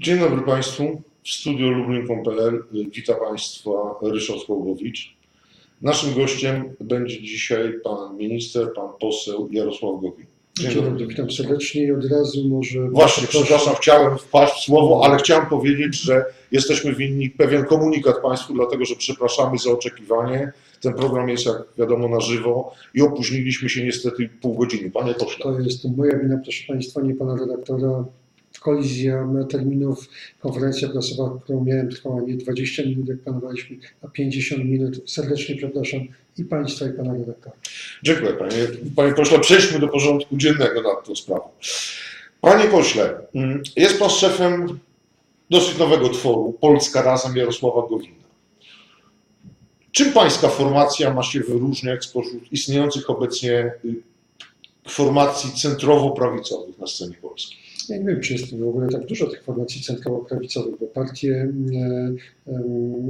Dzień dobry Państwu. W studiu lublin.pl wita Państwa Ryszard Hołowicz. Naszym gościem będzie dzisiaj pan minister, pan poseł Jarosław Gowin. Dzień dobry, witam serdecznie i od razu może... Właśnie, przepraszam, chciałem wpaść w słowo, ale chciałem powiedzieć, że jesteśmy winni pewien komunikat Państwu, dlatego że przepraszamy za oczekiwanie. Ten program jest, jak wiadomo, na żywo i opóźniliśmy się niestety pół godziny. Panie pośle. To jest moja wina, proszę Państwa, nie Pana redaktora. Kolizja terminów, konferencja prasowa, którą miałem, trwała nie 20 minut, jak planowaliśmy, a 50 minut. Serdecznie przepraszam i Państwa, i Pana redaktora. Dziękuję panie. Panie pośle, przejdźmy do porządku dziennego nad tą sprawą. Panie pośle, jest pan szefem dosyć nowego tworu Polska Razem Jarosława Gowina. Czym pańska formacja ma się wyróżniać spośród istniejących obecnie formacji centrowo-prawicowych na scenie polskiej? Nie wiem, czy jest w ogóle tak dużo tych formacji centrowo-prawicowych, bo partie e, e,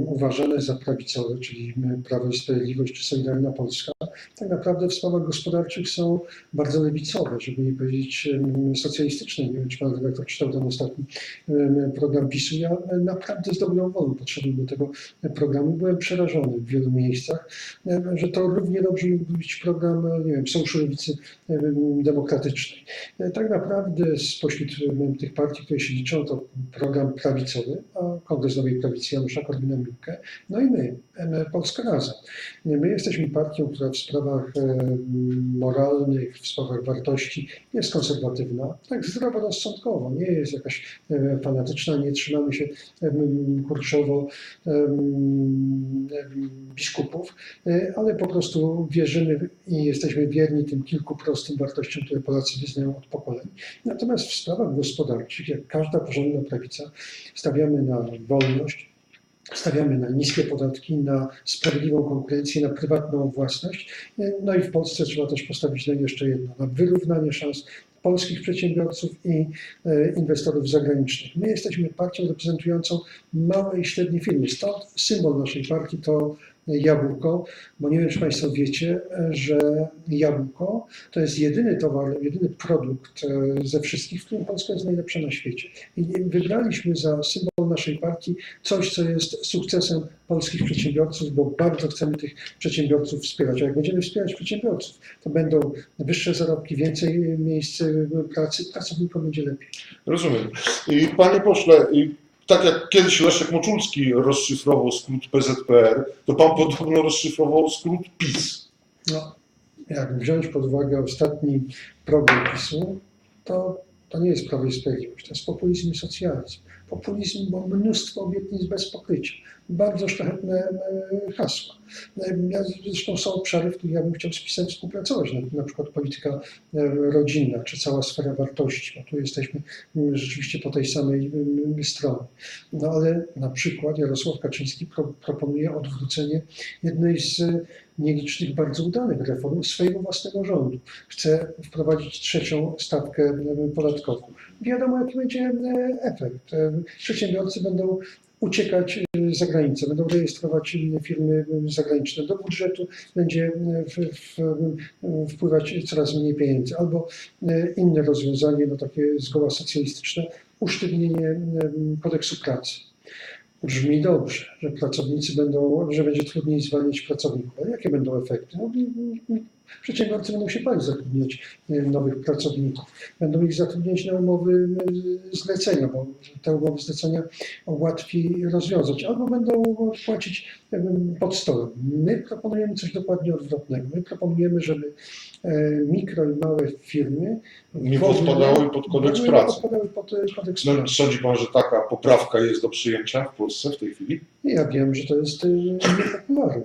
uważane za prawicowe, czyli Prawo i Sprawiedliwość czy Solidarna Polska, tak naprawdę w sprawach gospodarczych są bardzo lewicowe, żeby nie powiedzieć socjalistyczne. Nie wiem, czy pan redaktor czytał ten ostatni program PiSu. Ja e, naprawdę z dobrą wolą podszedłem do tego programu. Byłem przerażony w wielu miejscach, em, że to równie dobrze mógł być program, e, nie wiem, Sojuszu Lewicy em, Demokratycznej. E, Tak naprawdę spośród em, tych partii, które się liczą, to program prawicowy, a Kongres Nowej Prawicy Janusza Korwina-Mikke, no i my, Polska Razem. My jesteśmy partią, która w sprawach em, moralnych, w sprawach wartości jest konserwatywna, tak zdroworozsądkowo, nie jest jakaś em, fanatyczna, nie trzymamy się em, kurczowo biskupów, e, ale po prostu wierzymy i jesteśmy wierni tym kilku prostym wartościom, które Polacy wyznają od pokoleń. Natomiast w sprawach gospodarczych, jak każda porządna prawica, stawiamy na wolność, stawiamy na niskie podatki, na sprawiedliwą konkurencję, na prywatną własność. No i w Polsce trzeba też postawić na jeszcze jedno, na wyrównanie szans polskich przedsiębiorców i e, inwestorów zagranicznych. My jesteśmy partią reprezentującą małe i średnie firmy. Stąd symbol naszej partii to jabłko, bo nie wiem, czy Państwo wiecie, że jabłko to jest jedyny towar, jedyny produkt e, ze wszystkich, w którym Polska jest najlepsza na świecie. I wybraliśmy za symbol naszej partii coś, co jest sukcesem polskich przedsiębiorców, bo bardzo chcemy tych przedsiębiorców wspierać. A jak będziemy wspierać przedsiębiorców, to będą wyższe zarobki, więcej miejsc e, pracy, pracownikom będzie lepiej. Rozumiem. I panie pośle, i tak jak kiedyś Leszek Moczulski rozszyfrował skrót PZPR, to pan podobno rozszyfrował skrót PiS. No, jak wziąć pod uwagę ostatni program PiSu, to, to nie jest Prawo i Sprawiedliwość, to jest populizm i socjalizm. Populizm, bo mnóstwo obietnic bez pokrycia. Bardzo szlachetne e, hasła. E, Ja, zresztą są obszary, w których ja bym chciał z PiSem współpracować, na, na przykład polityka e, rodzinna, czy cała sfera wartości. No, tu jesteśmy rzeczywiście po tej samej stronie. No ale na przykład Jarosław Kaczyński pro, proponuje odwrócenie jednej z nielicznych, bardzo udanych reform swojego własnego rządu. Chce wprowadzić trzecią stawkę podatkową. Wiadomo, jaki będzie efekt. Przedsiębiorcy będą uciekać e, za granicę, będą rejestrować firmy e, zagraniczne. Do budżetu będzie e, w, w, wpływać coraz mniej pieniędzy. Albo inne rozwiązanie, no takie zgoła socjalistyczne, usztywnienie kodeksu pracy. Brzmi dobrze, że pracownicy będą, że będzie trudniej zwalniać pracowników. Ale jakie będą efekty? No, przedsiębiorcy będą się bali zatrudniać e, nowych pracowników. Będą ich zatrudniać na umowy e, zlecenia, bo te umowy zlecenia łatwiej rozwiązać. Albo będą płacić e, pod stołem. My proponujemy coś dokładnie odwrotnego. My proponujemy, żeby mikro i małe firmy Nie podpadały pod kodeks pracy. podpadały pod e, kodeks No, pracy. sądzi pan, że taka poprawka jest do przyjęcia w Polsce w tej chwili? Ja wiem, że to jest y, niepopularne,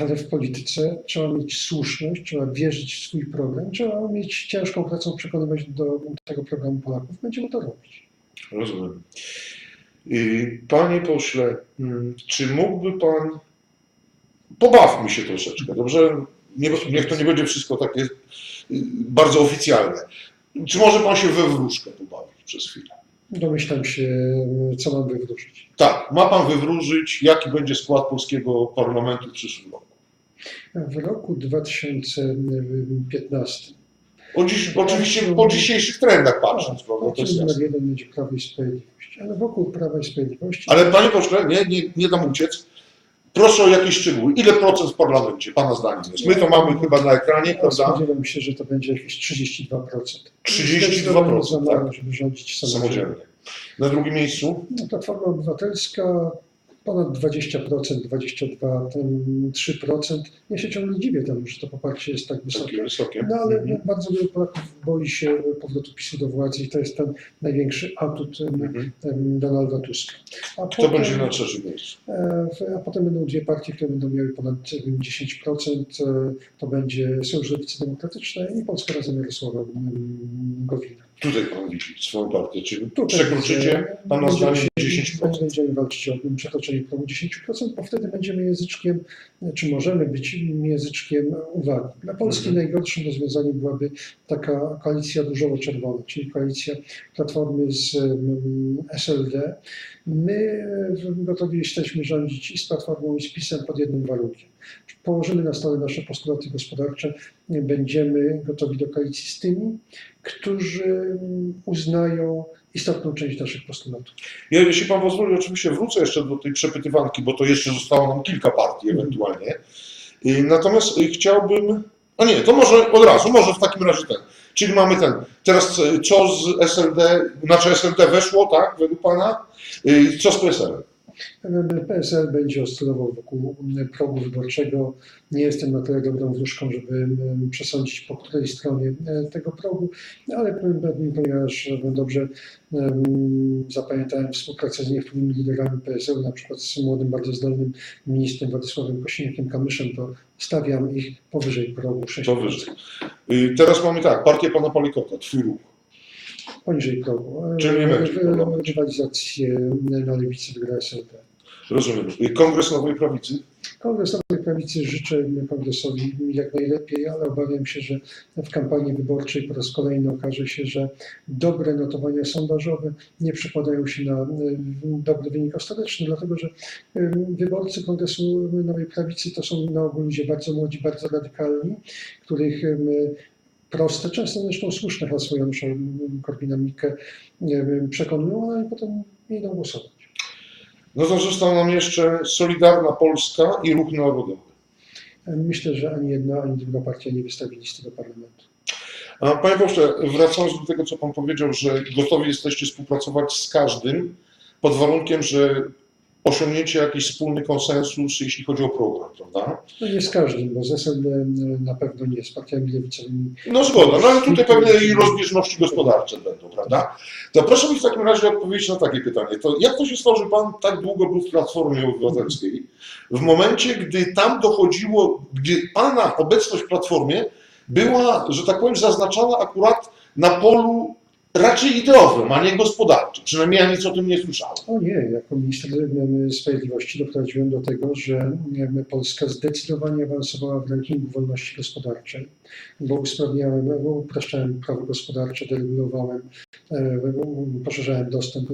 ale w polityce trzeba mieć słuszność, trzeba wierzyć w swój program, trzeba mieć ciężką pracą przekonywać do tego programu Polaków. Będziemy to robić. Rozumiem. Panie pośle, mm, czy mógłby pan. Pobawmy się troszeczkę, dobrze? Nie, niech to nie będzie wszystko takie y, bardzo oficjalne. Czy może pan się we wróżkę pobawić przez chwilę? Domyślam się, co mam wywrócić. Tak, ma pan wywróżyć, jaki będzie skład polskiego parlamentu w przyszłym roku. W roku 2015 O dziś, oczywiście po dzisiejszych trendach patrząc, prawda, to jest jasne. jeden będzie Prawo i Sprawiedliwość. Ale wokół Prawa i Sprawiedliwości Ale panie pośle, nie, nie, nie dam uciec. Proszę o jakieś szczegóły. Ile procent w parlamencie, pana zdaniem jest? My to mamy chyba na ekranie, ja prawda? spodziewam się, że to będzie jakieś 32%. 32%, Zdecydowanie za mało, tak? żeby rządzić samodzielnie. Samodzielnie. Na drugim miejscu? No, Platforma Obywatelska ponad 20%, 22, ten 3%. Ja się ciągle dziwię temu, że to poparcie jest tak wysokie. Wysokie. No ale Mhm. bardzo wielu Polaków boi się powrotu PiSu do władzy i to jest ten największy atut Mhm. Donalda Tuska. A Kto będzie na trzecim miejscu? e, A potem będą dwie partie, które będą miały ponad em, 10%. e, To będzie Sojusz Lewicy Demokratycznej i Polska Razem Jarosława Gowina. Tutaj pan widzi swoją partię. Czy Tutaj przekroczycie pana zdaniem się- 10%? Będziemy walczyć o przekroczenie progu 10%, bo wtedy będziemy języczkiem, czy możemy być języczkiem uwagi. Dla Polski Mhm. najgorszym rozwiązaniem byłaby taka koalicja różowo-czerwona, czyli koalicja Platformy z SLD. My gotowi jesteśmy rządzić i z Platformą, i z PiSem pod jednym warunkiem. Położymy na stole nasze postulaty gospodarcze, będziemy gotowi do koalicji z tymi, którzy mm, uznają istotną część naszych postulatów. Ja, jeśli pan pozwoli, oczywiście wrócę jeszcze do tej przepytywanki, bo to jeszcze zostało nam kilka partii ewentualnie. Y, Natomiast y, chciałbym. A nie, to może od razu, może w takim razie ten. Czyli mamy ten. Teraz y, co z SLD, znaczy SLD weszło, tak, według pana? Y, Co z PSL? PSL będzie oscylował wokół mm, progu wyborczego. Nie jestem na tyle dobrą wróżką, żeby mm, przesądzić po której stronie e, tego progu, ale ponieważ dobrze em, zapamiętałem współpracę z niektórymi liderami PSL, na przykład z młodym, bardzo zdolnym ministrem Władysławem Kosiniakiem-Kamyszem, to stawiam ich powyżej progu 6%. Powyżej. Y, Teraz mamy tak, partię pana Palikota, twój ruch. Poniżej progu. E, Czyli nie będzie problemu. Rywalizację na lewicy wygra SLD. Rozumiem. Y, Kongres Nowej Prawicy. Kongres Nowej Prawicy życzę kongresowi jak najlepiej, ale obawiam się, że w kampanii wyborczej po raz kolejny okaże się, że dobre notowania sondażowe nie przekładają się na dobry wynik ostateczny, dlatego że wyborcy Kongresu Nowej Prawicy to są na ogół ludzie bardzo młodzi, bardzo radykalni, których proste, często zresztą słuszne hasło Janusza Korwina-Mikke y, przekonują, ale potem nie idą głosować. No to został nam jeszcze Solidarna Polska i Ruch Narodowy. Myślę, że ani jedna, ani druga partia nie wystawi listy do parlamentu. A panie pośle, wracając do tego, co pan powiedział, że gotowi jesteście współpracować z każdym, pod warunkiem, że osiągniecie jakiś wspólny konsensus, jeśli chodzi o program, prawda? No nie z każdym, bo SLD na pewno nie, z partiami lewicowymi. No zgoda, no ale tutaj pewne i rozbieżności gospodarcze będą, prawda? To proszę mi w takim razie odpowiedzieć na takie pytanie. To jak to się stało, że pan tak długo był w Platformie Obywatelskiej, w momencie, gdy tam dochodziło, gdy pana obecność w Platformie była, że tak powiem, zaznaczana akurat na polu raczej ideowym, a nie gospodarczym. Przynajmniej ja nic o tym nie słyszałem. O nie, jako minister sprawiedliwości doprowadziłem do tego, że Polska zdecydowanie awansowała w rankingu wolności gospodarczej, bo usprawniałem, bo upraszczałem prawo gospodarcze, deregulowałem, em, poszerzałem dostęp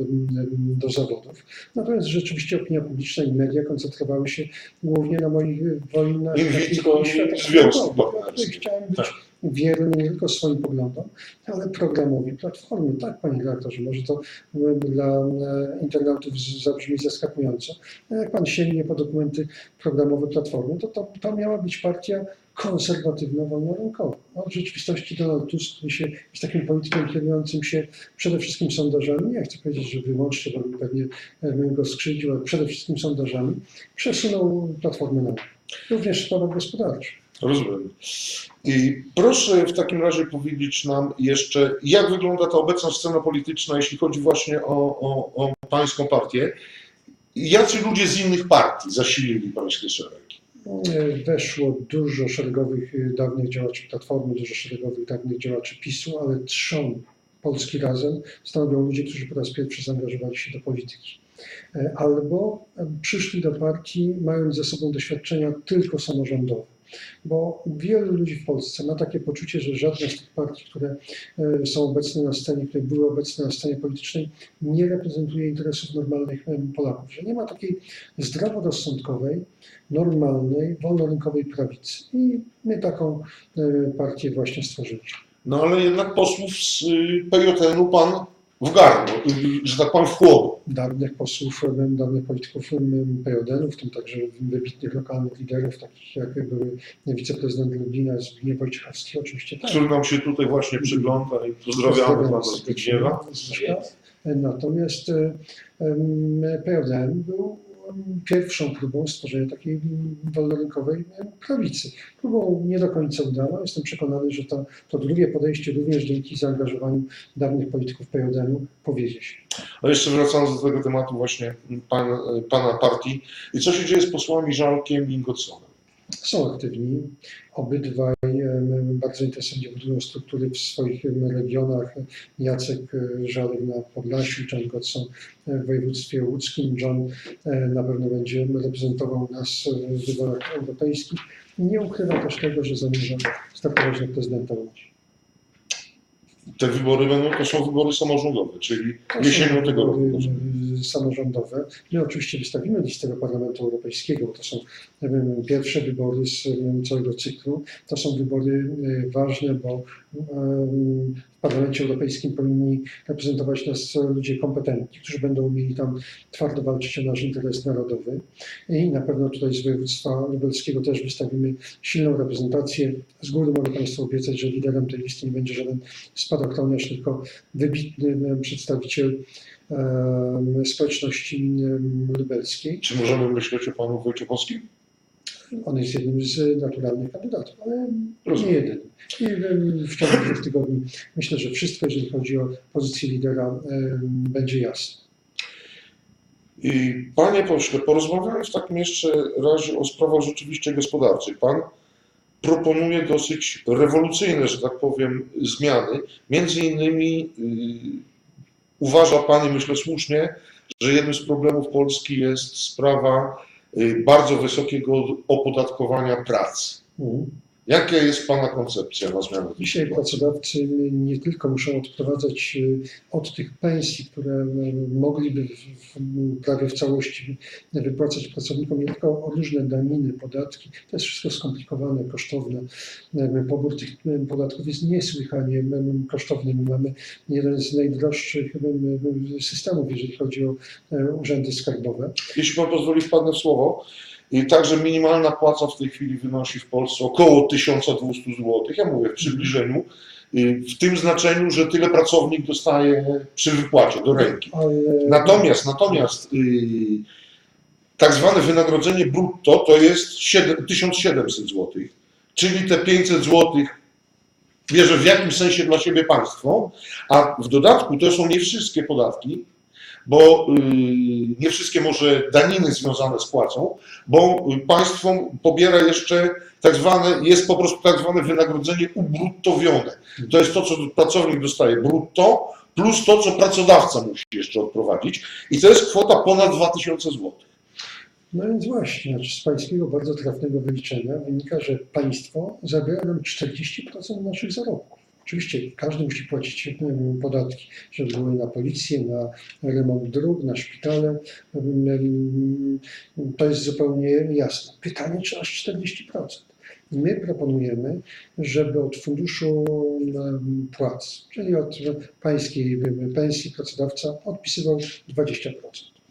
do zawodów. Natomiast rzeczywiście opinia publiczna i media koncentrowały się głównie na moich wojnach In vitro i związku partnerskim. Chciałem być Tak. Wierny nie tylko swoim poglądom, ale programowi Platformy. Tak, panie redaktorze, może to m, dla e, internautów zabrzmi zaskakująco. Jak pan sięgnie po dokumenty programowe Platformy, to, to to miała być partia konserwatywno-wolnorynkowa. No, w rzeczywistości Donald Tusk, się, jest takim politykiem kierującym się przede wszystkim sondażami, nie chcę powiedzieć, że wyłącznie, bo pewnie e, bym go skrzydził, ale przede wszystkim sondażami, przesunął Platformę na. Również w sprawach gospodarczych. Rozumiem. I proszę w takim razie powiedzieć nam jeszcze, jak wygląda ta obecna scena polityczna, jeśli chodzi właśnie o, o, o pańską partię. Jacy ludzie z innych partii zasilili pańskie szeregi? Weszło dużo szeregowych y, dawnych działaczy Platformy, dużo szeregowych dawnych działaczy PiSu, ale trzon Polski Razem stanowią ludzie, którzy po raz pierwszy zaangażowali się do polityki. E, Albo e, przyszli do partii mając ze sobą doświadczenia tylko samorządowe. Bo wielu ludzi w Polsce ma takie poczucie, że żadna z tych partii, które e, są obecne na scenie, które były obecne na scenie politycznej, nie reprezentuje interesów normalnych Polaków. Że nie ma takiej zdroworozsądkowej, normalnej, wolnorynkowej prawicy. I my taką e, partię właśnie stworzyliśmy. No ale jednak posłów z y, PJN-u pan wgarnął, y, że tak powiem w chłodu. dawnych posłów, dawnych polityków PJN-u, w tym także wybitnych lokalnych liderów, takich jak były wiceprezydent Lublina Zbigniew Wojciechowski, oczywiście tak. który nam się tutaj właśnie przygląda i pozdrawiamy pana Zbigniewa. Natomiast e, PJN był pierwszą próbą stworzenia takiej wolnorynkowej prawicy. Próbą nie do końca udaną. Jestem przekonany, że to, to drugie podejście również dzięki zaangażowaniu dawnych polityków PJN-u powiedzie się. A jeszcze wracając do tego tematu właśnie pan, pana partii. I co się dzieje z posłami Żalkiem i Ingotsonem? Są aktywni. Obydwaj bardzo intensywnie budują struktury w swoich regionach. Jacek e, Żalek na Podlasiu, John Godson w województwie łódzkim. John e, na pewno będzie reprezentował nas w wyborach europejskich. Nie ukrywa też tego, że zamierza startować na prezydenta Łodzi. Te wybory będą, to są wybory samorządowe, czyli jesienią tego roku. Samorządowe. My oczywiście wystawimy listę do Parlamentu Europejskiego, bo to są pierwsze wybory z całego cyklu. To są wybory e, ważne, bo em, w Parlamencie Europejskim powinni reprezentować nas ludzie kompetentni, którzy będą umieli tam twardo walczyć o nasz interes narodowy. I na pewno tutaj z województwa lubelskiego też wystawimy silną reprezentację. Z góry mogę Państwu obiecać, że liderem tej listy nie będzie żaden spadochroniarz, tylko wybitny em, przedstawiciel społeczności em, lubelskiej. Czy możemy myśleć o panu Wojciechowskim? On jest jednym z naturalnych kandydatów, ale nie Rozumiem. jedynym. I em, w ciągu dwóch tygodni myślę, że wszystko, jeżeli chodzi o pozycję lidera, em, będzie jasne. I panie pośle, porozmawiamy w takim jeszcze razie o sprawach rzeczywiście gospodarczych. Pan proponuje dosyć rewolucyjne, że tak powiem, zmiany. Między innymi yy, uważa pan, i myślę słusznie, że jednym z problemów Polski jest sprawa yy, bardzo wysokiego opodatkowania pracy. Mhm. Jaka jest pana koncepcja na zmianę Dzisiaj pracodawcy nie tylko muszą odprowadzać y, od tych pensji, które y, mogliby prawie w całości wypłacać pracownikom, nie tylko o różne daniny, podatki. To jest wszystko skomplikowane, kosztowne. Pobór tych y, podatków jest niesłychanie kosztowny. My mamy jeden z najdroższych systemów, jeżeli chodzi o urzędy skarbowe. Jeśli pan pozwoli, wpadnę w słowo. I także minimalna płaca w tej chwili wynosi w Polsce około 1200 zł. Ja mówię w przybliżeniu, y, w tym znaczeniu, że tyle pracownik dostaje przy wypłacie do ręki. Natomiast, natomiast y, tak zwane wynagrodzenie brutto to jest 7, 1700 zł, czyli te 500 zł bierze w jakimś sensie dla siebie państwo, a w dodatku to są nie wszystkie podatki, bo y, nie wszystkie może daniny związane z płacą, bo y, państwo pobiera jeszcze tak zwane, jest po prostu tak zwane wynagrodzenie ubruttowione. To jest to, co pracownik dostaje brutto, plus to, co pracodawca musi jeszcze odprowadzić. I to jest kwota ponad 2000 zł. No więc właśnie, znaczy z pańskiego bardzo trafnego wyliczenia wynika, że państwo zabiera nam 40% naszych zarobków. Oczywiście każdy musi płacić podatki, żeby były na policję, na remont dróg, na szpitale. Em, To jest zupełnie jasne. Pytanie, czy aż 40%. My proponujemy, żeby od funduszu płac, czyli od pańskiej pensji pracodawca odpisywał 20%.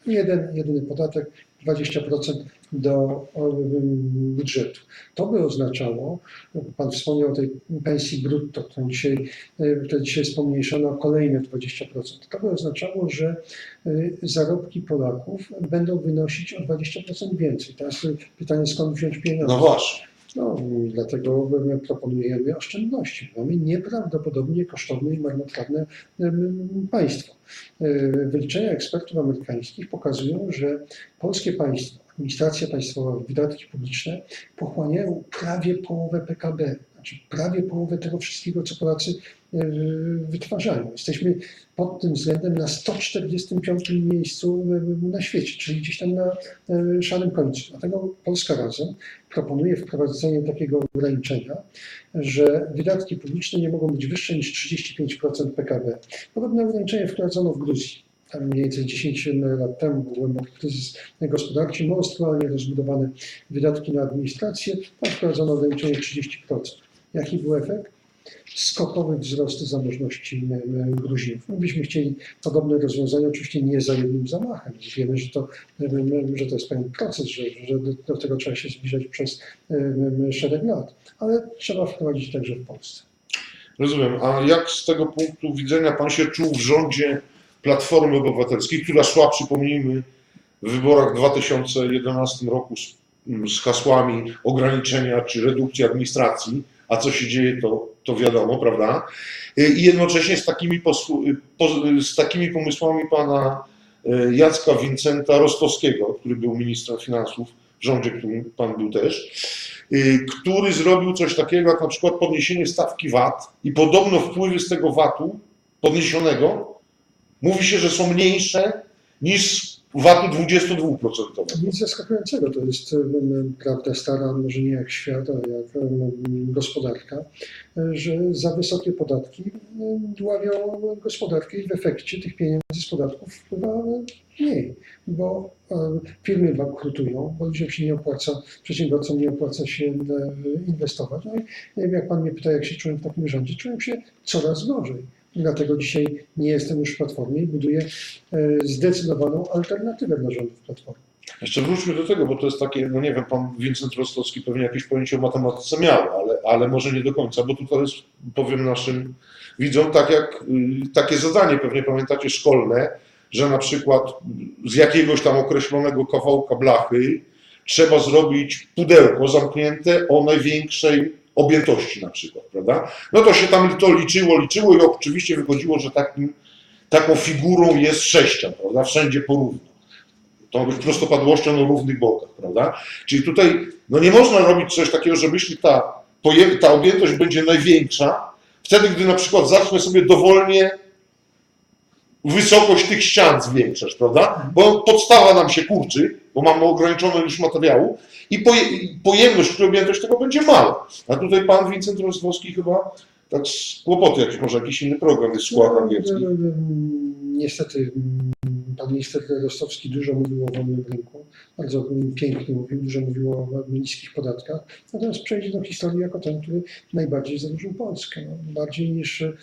Jeden, jedyny podatek 20% do em, budżetu. To by oznaczało, Pan wspomniał o tej pensji brutto, którą dzisiaj, e, która dzisiaj jest pomniejszona o kolejne 20%. To by oznaczało, że e, zarobki Polaków będą wynosić o 20% więcej. Teraz pytanie, skąd wziąć pieniądze? No właśnie. No, dlatego my proponujemy oszczędności. Mamy nieprawdopodobnie kosztowne i marnotrawne państwo. E, Wyliczenia ekspertów amerykańskich pokazują, że polskie państwo, administracja państwowa, wydatki publiczne pochłaniają prawie połowę PKB, znaczy prawie połowę tego wszystkiego, co Polacy e, wytwarzają. Jesteśmy pod tym względem na 145 miejscu e, na świecie, czyli gdzieś tam na e, szarym końcu. Dlatego Polska Razem proponuje wprowadzenie takiego ograniczenia, że wydatki publiczne nie mogą być wyższe niż 35% PKB. Podobne ograniczenie wprowadzono w Gruzji. Tam mniej więcej 10 lat temu był głęboki kryzys gospodarczy, monstrualnie rozbudowane wydatki na administrację, tam wprowadzono ograniczenie 30%. Jaki był efekt? skokowy wzrost zamożności Gruzinów. My byśmy chcieli podobne rozwiązania, oczywiście nie za jednym zamachem. Wiemy, że to, m, m, że to jest pewien proces, że, że do, tego trzeba się zbliżać przez szereg lat, ale trzeba wprowadzić także w Polsce. Rozumiem. A jak z tego punktu widzenia pan się czuł w rządzie Platformy Obywatelskiej, która szła, przypomnijmy, w wyborach w 2011 roku z, z hasłami ograniczenia czy redukcji administracji, a co się dzieje, to, to wiadomo, prawda? I jednocześnie z takimi, posłu- po, z takimi pomysłami pana e, Jacka Wincenta Rostowskiego, który był ministrem finansów w rządzie, którym pan był też, y, który zrobił coś takiego jak na przykład podniesienie stawki VAT i podobno wpływy z tego VAT-u podniesionego mówi się, że są mniejsze niż VAT-u 22%. Nic zaskakującego, to jest em, prawda stara, może nie jak świat, a jak em, gospodarka, e, że za wysokie podatki dławią gospodarkę i w efekcie tych pieniędzy z podatków wpływa mniej, bo firmy bankrutują, bo ludziom się nie opłaca, przedsiębiorcom nie opłaca się inwestować. No i jak pan mnie pyta, jak się czułem w takim rządzie, czułem się coraz gorzej. Dlatego dzisiaj nie jestem już w Platformie i buduję e, zdecydowaną alternatywę dla rządów Platformy. Jeszcze wróćmy do tego, bo to jest takie, no nie wiem, pan Wincent Rostowski pewnie jakieś pojęcie o matematyce miał, ale, ale może nie do końca, bo tutaj jest, powiem naszym widzom, tak jak y, takie zadanie, pewnie pamiętacie, szkolne, że na przykład z jakiegoś tam określonego kawałka blachy trzeba zrobić pudełko zamknięte o największej objętości na przykład, prawda? No to się tam to liczyło, liczyło i oczywiście wychodziło, że takim, taką figurą jest sześcian, prawda? Wszędzie porówno. To prostopadłością o równych bokach, prawda? Czyli tutaj no nie można robić coś takiego, że myśli ta, ta objętość będzie największa, wtedy gdy na przykład zacznę sobie dowolnie wysokość tych ścian zwiększać, prawda? Bo podstawa nam się kurczy, bo mamy ograniczoną już materiału i poje, i pojemność czy objętość tego będzie mała. A tutaj pan Wincent Rostowski chyba tak z kłopoty jakieś, może jakiś inny program jest szkła angielski. Niestety pan minister Rostowski dużo mówił o wolnym rynku, bardzo pięknie mówił, dużo mówił o niskich podatkach, natomiast przejdzie do historii jako ten, który najbardziej zadłużył Polskę, no, bardziej niż e,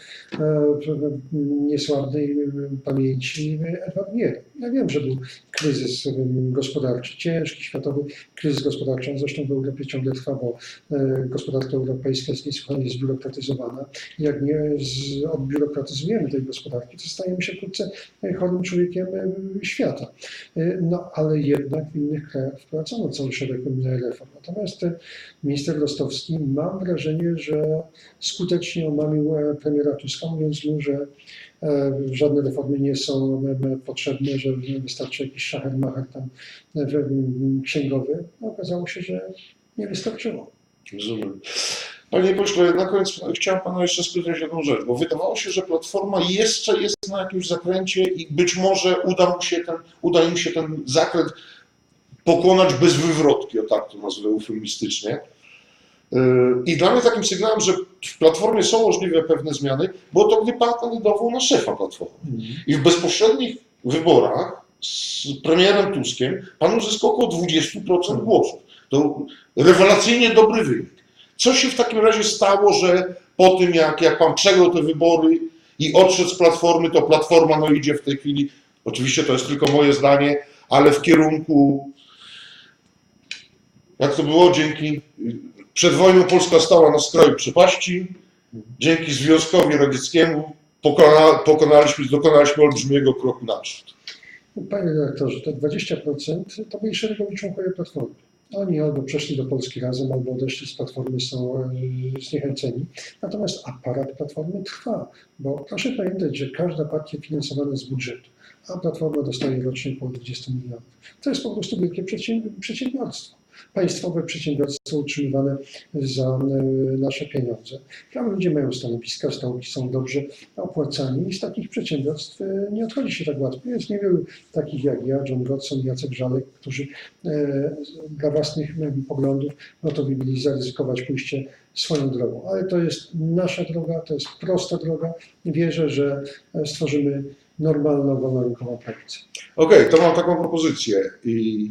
niesławnej pamięci Edward Gier. Ja wiem, że był kryzys e, gospodarczy, ciężki, światowy kryzys gospodarczy, on zresztą w Europie ciągle trwa, bo e, gospodarka europejska jest niesłychanie zbiurokratyzowana. Jak nie odbiurokratyzujemy tej gospodarki, to stajemy się wkrótce chorym człowiekiem e, świata. E, No ale jednak w innych krajach wprowadzono cały szereg e, reform. Natomiast e, minister Rostowski, mam wrażenie, że skutecznie omamił e, premiera Tuska, mówiąc mu, że e, żadne reformy nie są e, potrzebne, że wystarczy jakiś szachermacher tam e, księgowy. No, okazało się, że nie wystarczyło. Rozumiem. Panie pośle, na koniec chciałem pana jeszcze spytać jedną rzecz, bo wydawało się, że Platforma jeszcze jest na jakimś zakręcie i być może uda, mu się ten, uda im się ten zakręt pokonać bez wywrotki, o tak to nazwę eufemistycznie. Yy, I dla mnie takim sygnałem, że w Platformie są możliwe pewne zmiany, było to, gdy pan kandydował na szefa Platformy. I w bezpośrednich wyborach z premierem Tuskiem pan uzyskał około 20% głosów. To rewelacyjnie dobry wynik. Co się w takim razie stało, że po tym, jak, jak pan przegrał te wybory i odszedł z Platformy, to Platforma no, idzie w tej chwili, oczywiście to jest tylko moje zdanie, ale w kierunku, jak to było, dzięki, przed wojną Polska stała na skraju przepaści, dzięki Związkowi Radzieckiemu pokona, pokonaliśmy, dokonaliśmy olbrzymiego kroku naprzód. Panie dyrektorze, te 20% to byli szeregowi członkowie Platformy. Oni albo przeszli do Polski razem, albo odeszli z Platformy, są e, zniechęceni. Natomiast aparat Platformy trwa, bo proszę pamiętać, że każda partia finansowana z budżetu, a Platforma dostaje rocznie około 20 milionów. To jest po prostu wielkie przedsięb- przedsiębiorstwo. Państwowe przedsiębiorstwo utrzymywane za e, nasze pieniądze. Tam ludzie mają stanowiska, stołki są dobrze opłacani i z takich przedsiębiorstw e, nie odchodzi się tak łatwo. Jest niewielu takich jak ja, John Godson, Jacek Żalek, którzy e, dla własnych poglądów gotowi byli zaryzykować pójście swoją drogą. Ale to jest nasza droga, to jest prosta droga. Wierzę, że stworzymy normalną, wolnorynkową prawicę. Okej, to mam taką propozycję. I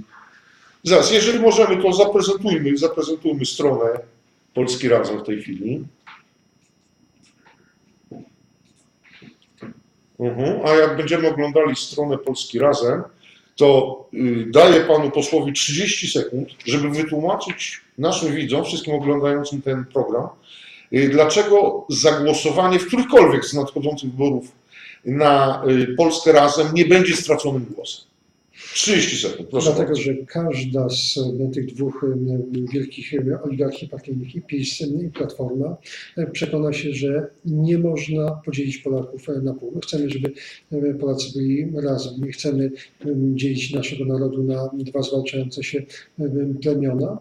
Zaraz, jeżeli możemy, to zaprezentujmy, zaprezentujmy stronę Polski Razem w tej chwili. Mhm. A jak będziemy oglądali stronę Polski Razem, to y, daję panu posłowi 30 sekund, żeby wytłumaczyć naszym widzom, wszystkim oglądającym ten program, y, dlaczego zagłosowanie w którychkolwiek z nadchodzących wyborów na y, Polskę Razem nie będzie straconym głosem. 30 sekund, proszę Dlatego, bardzo. że każda z e, tych dwóch e, wielkich e, oligarchii partyjnych, i PiS, i Platforma, przekona się, że nie można podzielić Polaków na pół. My chcemy, żeby Polacy byli razem. Nie chcemy em, dzielić naszego narodu na dwa zwalczające się em, plemiona.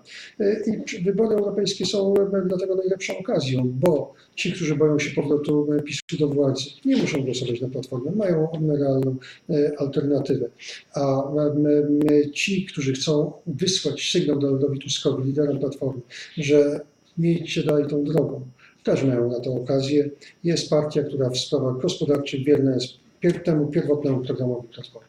I wybory europejskie są dlatego najlepszą okazją, bo ci, którzy boją się powrotu PiSu do władzy, nie muszą głosować na Platformę, mają realną alternatywę. A ci, którzy chcą wysłać sygnał Donaldowi Tuskowi, liderom Platformy, że nie idźcie dalej tą drogą, też mają na to okazję. Jest partia, która w sprawach gospodarczych wierna jest temu pierwotnemu programowi Platformy.